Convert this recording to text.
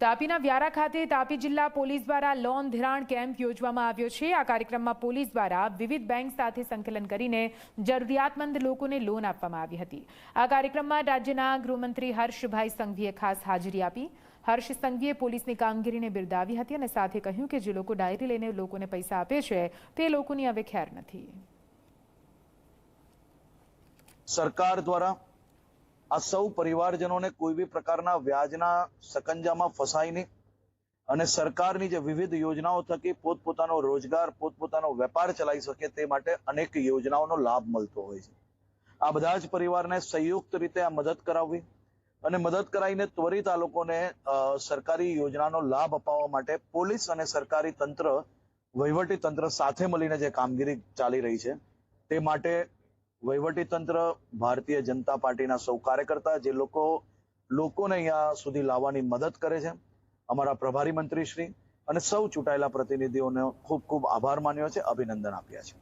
તાપીના વ્યારા ખાતે તાપી જિલ્લા પોલીસ દ્વારા લોન ધિરાણ કેમ્પ યોજવામાં આવ્યો છે. આ કાર્યક્રમમાં પોલીસ દ્વારા વિવિધ બેંક સાથે સંકલન કરીને જરૂરિયાતમંદ લોકોને લોન આપવામાં આવી હતી. આ કાર્યક્રમમાં રાજ્યના ગૃહમંત્રી હર્ષભાઈ સંઘવીએ ખાસ હાજરી આપી. હર્ષ સંઘવીએ પોલીસની કામગીરીને બિરદાવી હતી અને સાથે કહ્યું કે જે લોકો ડાયરી લઈને લોકોને પૈસા આપે છે, તે લોકોની હવે ખેર નથી. સરકાર દ્વારા આ સૌ પરિવારજનોને કોઈ બી પ્રકારના વ્યાજના સકંજામાં ફસાય નહીં. અને સરકારની જે વિવિધ યોજનાઓ થકી પોતપોતાનો રોજગાર, પોતપોતાનો વેપાર ચલાવી શકે તે માટે અનેક યોજનાઓનો લાભ મળતો હોય છે. આ બધા જ પરિવારને સંયુક્ત રીતે આ મદદ કરાવવી અને મદદ કરાવીને ત્વરિત આ લોકોને સરકારી યોજનાનો લાભ અપાવવા માટે પોલીસ અને સરકારી તંત્ર, વહીવટી તંત્ર સાથે મળીને જે કામગીરી ચાલી રહી છે, તે માટે વહીવટી તંત્ર ભારતીય જનતા પાર્ટીના સૌ કાર્યકર્તા જે લોકો લોકોને અહીંયા સુધી લાવવાની મદદ કરે છે. અમારા પ્રભારી મંત્રી શ્રી અને સૌ ચૂંટાયેલા પ્રતિનિધિઓને ખૂબ ખૂબ આભાર માન્યો છે, અભિનંદન આપ્યા છે.